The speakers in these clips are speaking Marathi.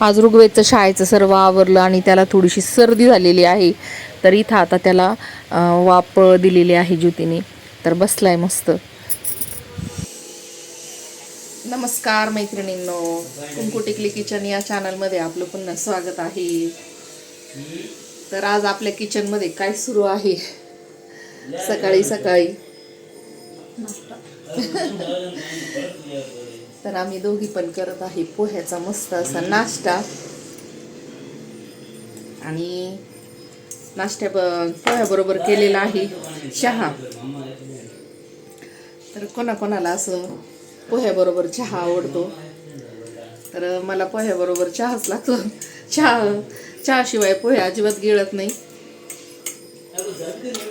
आज ऋग्वेदचं शाळेचं सर्व आवरलं आणि त्याला थोडीशी सर्दी झालेली आहे. तर इथं आता त्याला वाप दिलेली आहे ज्योतीने. तर बसलाय मस्त. नमस्कार मैत्रिणींनो. कुंकू टिकली किचन या चॅनलमध्ये आपलं पुन्हा स्वागत आहे. तर आज आपल्या किचनमध्ये काय सुरू आहे? सकाळी सकाळी. तर आम्ही दोघी पण करत आहे पोह्याचा मस्त असा नाश्ता. आणि नाश्त्या पोह्याबरोबर केलेला आहे चहा. तर कोणाकोणाला असं पोह्याबरोबर चहा आवडतो? तर मला पोह्याबरोबर चहाच लागतो. चहा चहाशिवाय पोहे अजिबात गिळत नाही.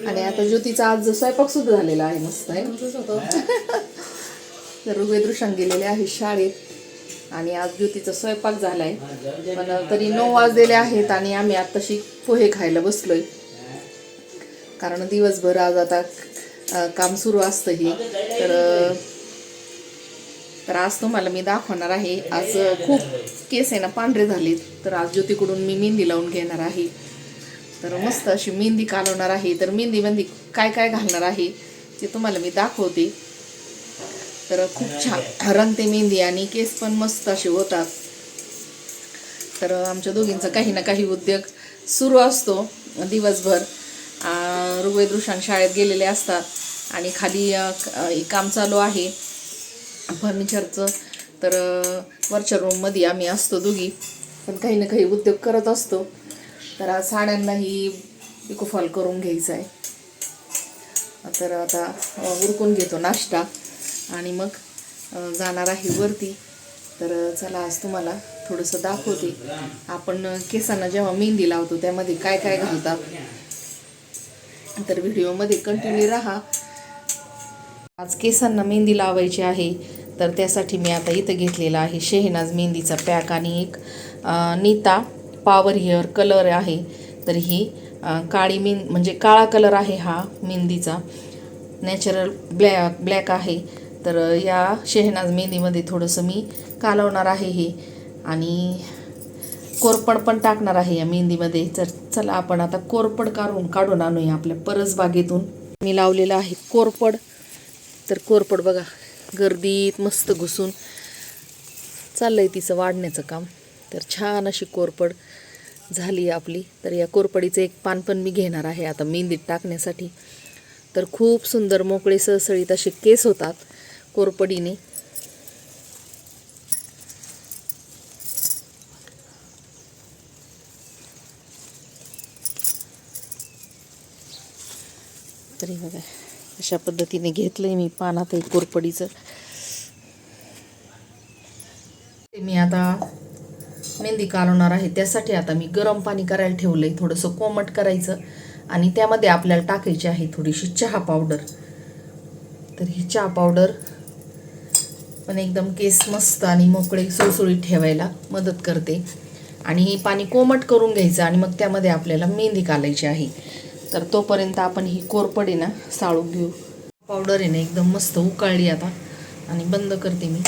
आणि आता ज्योतीचा आज स्वयंपाक सुद्धा झालेला आहे मस्त आहे. तर ऋग्वेदृशांग गेलेले आहे शाळेत. आणि आज ज्योतीचा स्वयंपाक झाला आहे पण तरी नऊ वाजलेले आहेत आणि आम्ही आत्ताशी पोहे खायला बसलोय. कारण दिवसभर आज आता काम सुरू असतं हे. तर तर आज तुम्हाला मी दाखवणार आहे. आज खूप केस आहे ना पांढरे झालेत. तर आज ज्योतीकडून मी मेहंदी लावून घेणार आहे. तर मस्त अशी मेहंदी कालवणार आहे. तर मेहंदीमध्ये काय काय घालणार आहे ते तुम्हाला मी दाखवते. तर खूप छान. रंगते मेहंदी आणि केस पण मस्त असे होतात. तर आमच्या दोघींचा काही ना काही उद्योग सुरू असतो दिवसभर. अं, ऋग्वेद शाळेत गेलेले असतात आणि खाली काम चालू आहे. फर्निचरचं. तर वरच्या रूममध्ये आम्ही असतो दोघी. पण काही ना काही उद्योग करत असतो. तर आज साड्यांनाही पिकोफॉल करून घ्यायचं आहे तर आता उरकून घेतो नाश्ता. आणि मग जाणार आहे वरती. तर चला आज तुम्हाला थोडंसं दाखवते. आपण केसांना जेव्हा मेहंदी लावतो त्यामध्ये काय काय घालतात. तर व्हिडिओमध्ये कंटिन्यू राहा. आज केसांना मेहंदी लावायची आहे. तर त्यासाठी मी आता इथं घेतलेला आहे शेहनाज मेहंदीचा पॅक आणि एक नीता पॉवर हेअर कलर आहे. तर ही काळी मेन म्हणजे काळा कलर आहे हा मेहंदीचा. नॅचरल ब्लॅक ब्लॅक आहे. तर या शेहनाज मेहंदीमध्ये थोडंसं मी कालवणार आहे हे. आणि कोरपड पण टाकणार आहे या मेहंदीमध्ये. तर चला आपण आता कोरपड काढून काढून आणूया आपल्या परसबागेतून. मी लावलेलं आहे कोरपड. तर कोरपड बघा गर्दीत मस्त घुसून चाललंय तिचं वाढण्याचं काम. तर छान अशी कोरपड झाली आपली. तर या कोरपडीचं एक पान पण मी घेणार आहे आता मेहंदीत टाकण्यासाठी. तर खूप सुंदर मोकळे सळसळीत असे केस होतात. कोरपडीने. तरी बघा अशा पद्धतीने घेतलंय मी पानात कोरपडीचं. ते मी आता मेहंदी कालवणार आहे त्यासाठी आता मी गरम पाणी करायला ठेवलंय थोडंसं कोमट करायचं. आणि त्यामध्ये आपल्याला टाकायची आहे थोडीशी चहा पावडर. तर ही चहा पावडर पण एकदम केस मस्त आणि मोकळे सुळसुळीत ठेवायला मदत करते. आणि हे पाणी कोमट करून घ्यायचं आणि मग त्यामध्ये आपल्याला मेहंदी कालायची आहे. तर तोपर्यंत आपण ही कोरपड आहे ना साळून घेऊ. पावडर आहे ना एकदम मस्त उकाळली आता. आणि बंद करते मी.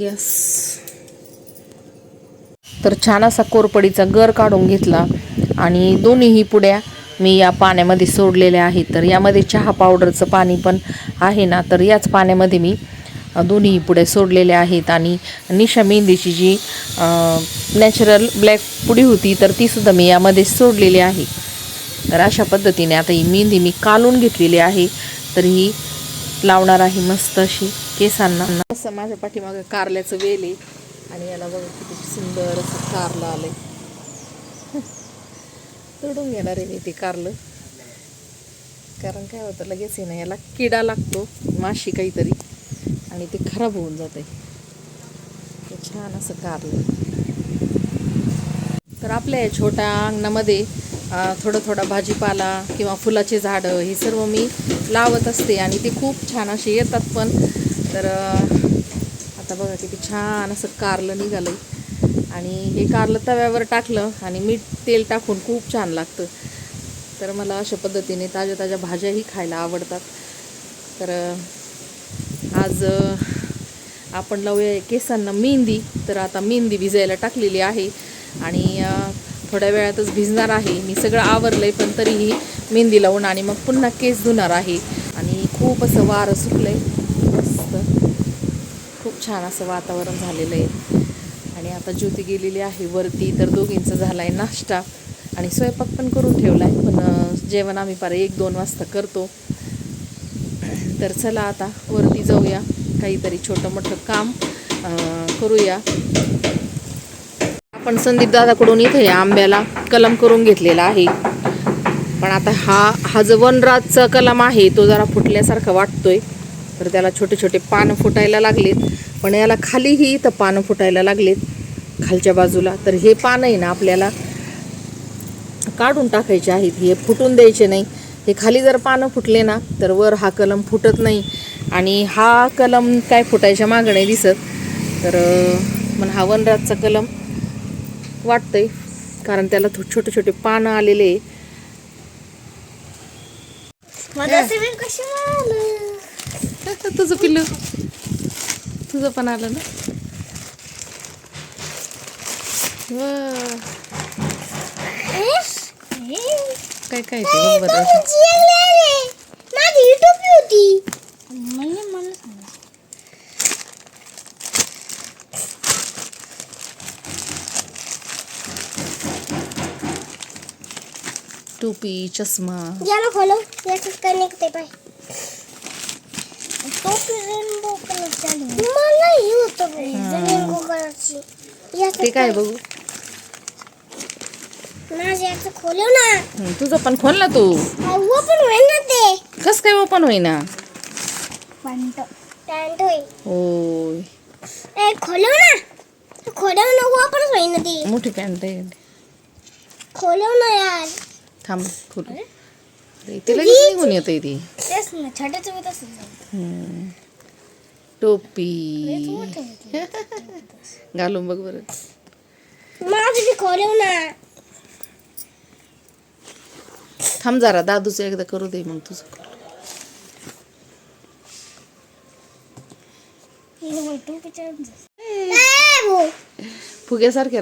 गॅस. तर छान असा कोरपडीचा गर काढून घेतला. आणि दोन्हीही पुड्या मी या पाण्यामध्ये सोडलेल्या आहेत. तर यामध्ये चहा पावडरचं पाणी पण आहे ना तर याच पाण्यामध्ये मी दोन्ही पुढे सोडलेल्या आहेत आणि निशा मेहंदीची जी नॅचरल ब्लॅक पुडी होती तर तीसुद्धा मी यामध्ये सोडलेली आहे. तर अशा पद्धतीने आता ही मेहंदी मी कालून घेतलेली आहे तर ही लावणार आहे मस्त अशी केसांना. असं माझ्या पाठीमागं कारल्याचं वेल आहे आणि याला बघा किती सुंदर असं कारलं आलं तोडून घेणार आहे मी ते कारलं. कारण काय होतं लगेच आहे ना याला किडा लागतो माशी काहीतरी. आणि ते खराब होऊन जाते ते छान असं कारलं. तर आपल्या या छोट्या अंगणामध्ये थोडं थोडं भाजीपाला किंवा फुलाचे झाडं हे सर्व मी लावत असते आणि ते खूप छान असे येतात पण. तर आता बघा किती छान असं कारलं निघालं आणि हे कारलं तव्यावर टाकलं आणि मीठ तेल टाकून खूप छान लागतं. तर मला अशा पद्धतीने ताज्या ताज्या भाज्याही खायला आवडतात. तर आज आपण लावूया केसांना मेहंदी. तर आता मेहंदी भिजायला टाकलेली आहे आणि थोड्या वेळातच भिजणार आहे. मी सगळं आवरलं आहे पण तरीही मेहंदी लावून आणि मग पुन्हा केस धुणार आहे. आणि खूप असं वारं सुटलं आहे मस्त. खूप छान असं वातावरण झालेलं आहे. आणि आता ज्योती गेलेली आहे वरती तर दोघींचा झाला आहे नाश्ता. आणि स्वयंपाक पण करून ठेवला आहे पण जेवण आम्ही फार एक दोन वाजता करतो. तर चला आता वरती जाऊया. काहीतरी छोटं मोठं काम करूया. आपण संदीप दादाकडून इथे या आंब्याला कलम करून घेतलेला आहे. पण आता हा हा जो वनराजचा कलम आहे तो जरा फुटल्यासारखा वाटतोय. तर त्याला छोटे छोटे पानं फुटायला लागलेत. पण याला खालीही इथं पानं फुटायला लागलेत खालच्या बाजूला. तर हे पानं आहे ना आपल्याला काढून टाकायचे आहेत. हे फुटून द्यायचे नाही. हे खाली जर पानं फुटले ना तर वर हा कलम फुटत नाही. आणि हा कलम काय फुटायच्या मागं नाही दिसत. तर पण हा वनराजचा कलम वाटतंय कारण त्याला थो- छोटे छोटे पानं आलेले तुझं पिल्लू. तुझं पण आलं ना वा, काय काय ते बघ बरं. माझी टोपी होती. म्हणजे मला सांगा टोपी चष्मा. याला खोलव. याच्यात काय निघते पाय. टोपी रेनबो कलरची आली. मला ही होतं रेनबो कलरची ते काय? बघू? माझं याचं खोलव ना. तुझं पण खोल ना तू. पण होईल ना ते. कस काय ओपन होईना? पॅन्ट पॅन्ट होईल. होय. ए खोलव ना. खोलव ना ओपनच होईल ना ते. मोठी पॅन्ट आहे. खोलव ना यार. थांब खोल. ते लगेच निघून येते ती. तेच ना छोट्याचं मी तसंच. टोपी. घालून बघ बरं. माझं बी खोलव ना. थांब जरा दादूचं एकदा करू दे मग तुझं. फुग्यासारखे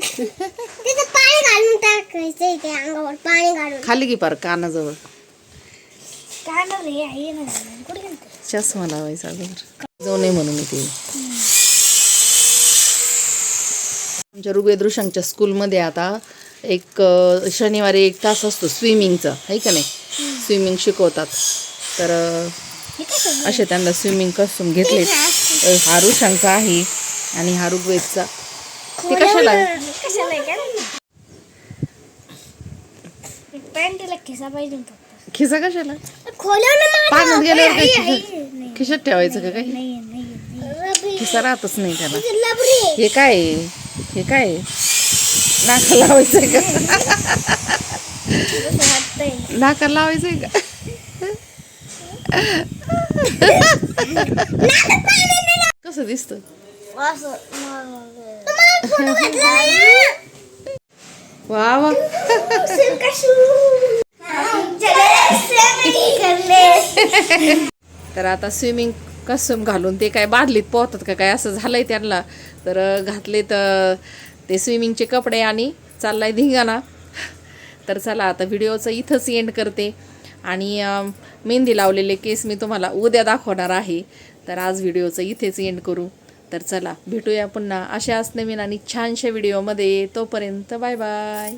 तिथं पाणी घालून टाकायचं ते अंगावर पाणी घालून. खाली की पार कानाजवळ. काय ना रे आहे ना कुठे चष्मा लावायचा अगोदर. जाऊ नये म्हणून इथे आमच्या ऋग्वेद ऋषांच्या स्कूलमध्ये आता एक शनिवारी एक तास असतो स्विमिंगचा आहे का नाही स्विमिंग शिकवतात तर? असे त्यांना स्विमिंग कस्टूम घेतले हा ऋषांचा आहे आणि हा ऋग्वेदचा ते कशाला खिसा कशाला. पाण्यात गेल्यावर काय खिशात ठेवायचं का काही. खिसा राहतच नाही त्याला. हे काय आहे? हे काय? नाका लावायचंय का. नाका लावायचंय का कसं दिसत? वा वा. तर आता स्विमिंग कसम घालून ते काय बादलीत पोहतात का काय असं झालंय त्यांना. तर घातले तर ते स्विमिंगचे कपडे आणि चाललाय धिंगाणा. तर चला आता व्हिडिओचं इथंच एंड करते. आणि मेहंदी लावलेले केस मी तुम्हाला उद्या दाखवणार आहे. तर आज व्हिडिओचं इथेच एंड करू. तर चला भेटूया पुन्हा अशाच नवीन आणि छानशा व्हिडिओमध्ये. तोपर्यंत बाय बाय.